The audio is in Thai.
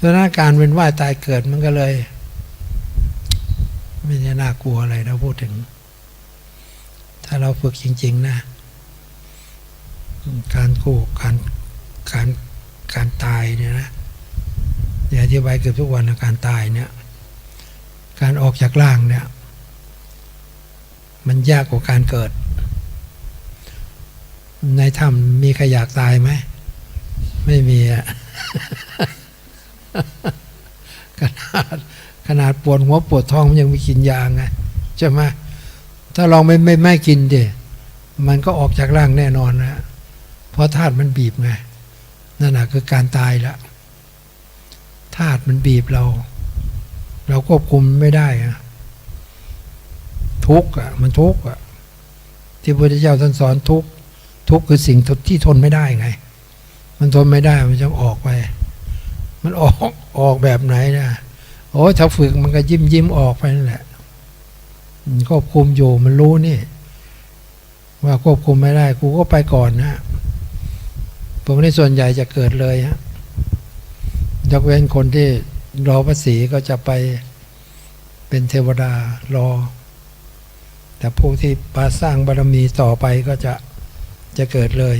สถานการณ์เป็นว่ายตายเกิดมันก็เลย ไม่ได้น่ากลัวอะไรเราพูดถึง ถ้าเราฝึกจริง ๆ นะ การกู้การการการตายเนี่ยนะเดี๋ยอธิบายเกือบทุกวันนะการตายเนี่ย การออกจากร่างเนี่ย มันยากกว่าการเกิด ในถ้ำมีใครอยากตายไหม ไม่มีอะ ขนาดขนาดปวดหัวปวดท้องมันยังไม่กินยาไงใช่ไหมถ้าลองไม่ไม่ไม่กินดิมันก็ออกจากร่างแน่นอนนะเพราะธาตุมันบีบไงนั่นแหะคือการตายละธาตุมันบีบเรา เราควบคุมไม่ได้อะทุกข์อะมันทุกข์อะที่พระพุทธเจ้าท่านสอนทุกข์ทุกข์คือสิ่งที่ทนไม่ได้ไง มันทนไม่ได้มันจะออกไป มันออกออกแบบไหนนะโอ้ถ้าฝึกมันก็ยิ้มยิ้มออกไปนั่นแหละมันควบคุมอยู่มันรู้นี่ ว่าควบคุมไม่ได้ กูก็ไปก่อนนะผมในส่วนใหญ่จะเกิดเลยฮะยกเว้นคนที่รอภาษีก็จะไปเป็นเทวดารอ แต่ผู้ที่มาสร้างบารมีต่อไปก็จะจะเกิดเลย